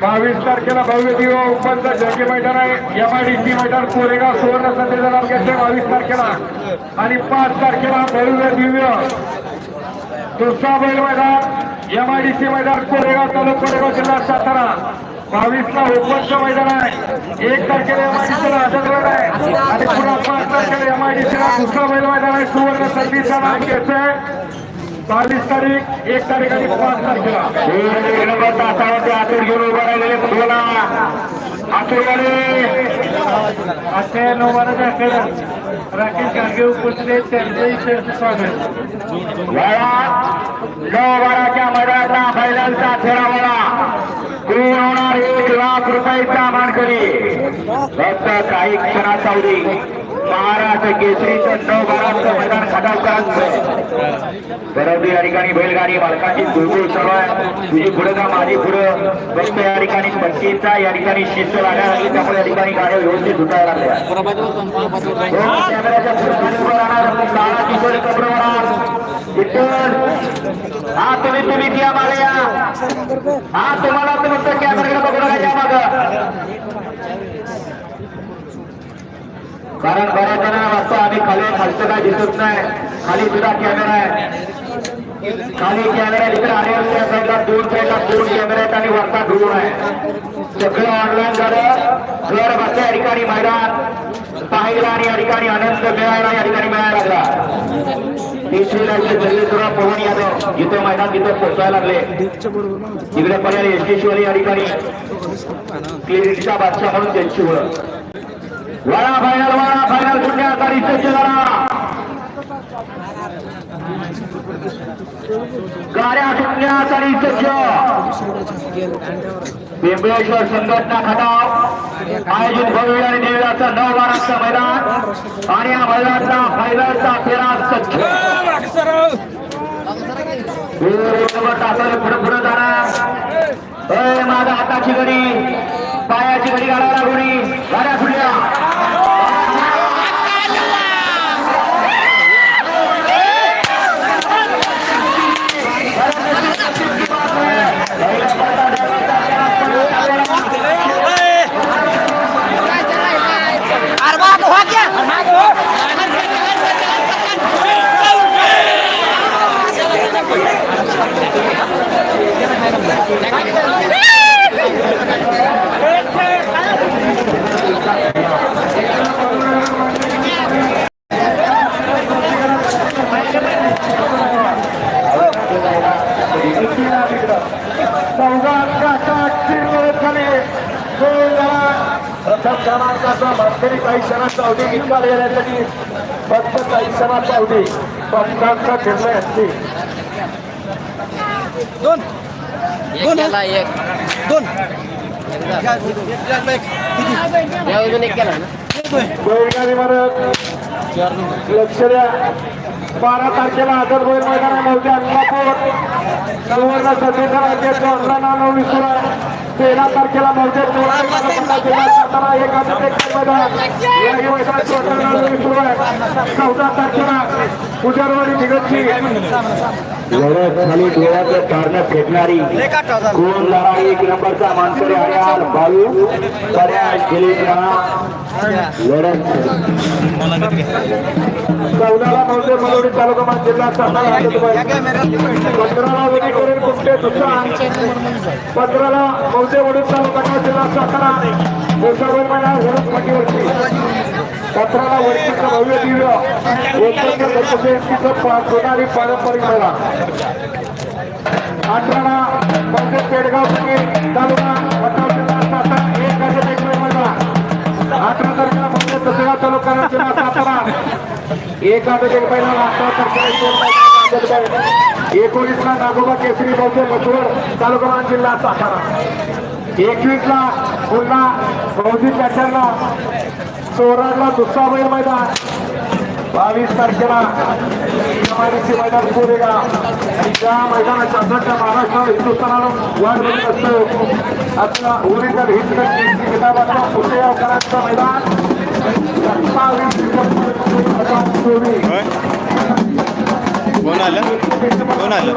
बावीस तारखेला भव्य दिवा उपनचं जगे मैदान आहे. एम आय डी सी मैदान कोरेगाव सुवर्ण संधीचं नाव घेतलं बावीस तारखेला. आणि पाच तारखेला भव्य दिव्य दुसरा बैल मैदान एम आय डी सी मैदान कोरेगाव तालुका कोरेगाव जिल्हा सातारा. बावीसला ओपनचं मैदान आहे. एक तारखेला एम आय डी सीला आहे. आणि पुन्हा पाच तारखेला एम आय डी सीला दुसरा बैल मैदान आहे. सुवर्ण संधीचं नाव घेतोय. बावीस तारीख एक तारीख आणि पाच तारखेला. तासावरती आतूर घेऊन उभा राहिलेले बोला आतूरवाले असे नोबाराचे अखेर राकेश गाडगे उपस्थित आहेत. त्यांचंही शेअर स्वागत नवबाराच्या मैदानाचा बैलांचा खेळावाला कोण होणार एक लाख रुपयाचा मानकरी. फक्त काही क्षणाचा उदी महाराष्ट्र केसरीचं नवबाराचं मैदान खटावकरांचं परंतु या ठिकाणी बैलगाडी मालकाची गुळगुळ सर्व आहे. तुझी पुढं का माझी पुढं. फक्त या ठिकाणी पट्टीचा या ठिकाणी शिस्त लागायला लागली त्यामुळे या ठिकाणी गाड्या व्यवस्थित सुटायला लागल्या. कॅमेऱ्याच्या पुढे राहणार काळा किशोरी कपडे विठ्ठल हा तुम्ही तुम्ही द्या मला या हा तुम्हाला तुमचं कारण बऱ्याच जणांना वाटतं आम्ही खाली खालचं काय दिसत नाही. खाली सुद्धा कॅमेरा आहे. खाली कॅमेरा इकडे आले त्या साईडला दोन साईडला दोन कॅमेरा आहेत आणि वरता ड्रोन आहे. सगळं ऑनलाईन झालं. घर बसल्या या ठिकाणी मैदान. पाहिला आणि या ठिकाणी आनंद मिळायला या ठिकाणी मिळायला लागला. तिसरी जल्लेश्वरा पवन यादव जिथं मैदान तिथं पोहोचायला लागले. तिकडे पर्याय यशेश्वरी या ठिकाणी. क्लिनिकच्या बादशाह म्हणून त्यांची ओळख. वळा फायनल वळा फायनल कुठल्या आघाडी सज्ज झाला गाड्या सुटण्यासाठी सज्ज पिंपळेश्वर संघटना खटाव. आयोजित भव्य आणि देवळाचं नऊ बाराचं मैदान. आणि या मैदानाचा फायनलचा फेरा सख्य टाकायला पुढे पुढे जाणार माझा हाताची घडी पायाची घडी घालायला गोडी गाड्या सुटल्या अरे बाप हो क्या प्रथम क्रमांकाचा मानकरी काही क्षणाचा अवधी निकाल येण्यासाठी फक्त काही क्षणाचा अवधी पंचांचा निर्णय असते दोन. दोन एक. दोन. अजून एक केला ना बैलगाडी मारक लक्ष द्या. बारा तारखेला आझाद बैल मैदानामध्ये अंगापूर सुवर्ण सध्याच्या राज्याचं अठरा नाव विसुरा. तेरा तारखेला मौजे जिल्हा सातारा एक मैदान चौदा तारखेला पुजारवाडी निगतची लढत झाली डोळ्याचं कारण फेकणारी कोण एक नंबरचा मानकरी आयार बाळू पर्याय दिलीप राणा लढत. चौदाला मलोडी तालुका मान जिल्हा सातारा पंधराला दुसरा. पंधराला मौजे वडून तालुका जिल्हा सातारा. गोसावळ महिना सतराला वर्षीचं भव्य दिव्य. एकत्र लोकजयंतीचं होणारी पारंपरिक मेळा. अठराला पंकज पेडगाव तालुका जिल्हा सातारा एक हजार एक मेळा अठरा तारखेला तालुका सातारा. एक आठ एक महिना अठरा तारखेला एकोणीस ला नागोबा केसरी बौद्ध मसवड तालुका जिल्हा सातारा. एकवीस ला पुन्हा मौजी पॅटर्नला चोराडला दुसरा बैल मैदान. बावीस तारखेला मैदान कोरेगा आणि त्या मैदानाच्या अध्यक्ष महाराष्ट्र हिंदुस्थानाला वाट बघत असतो आता उरीचा हिंद किताबाचा पुढे अवकारांचं मैदान. कोण आलं? कोण आलं?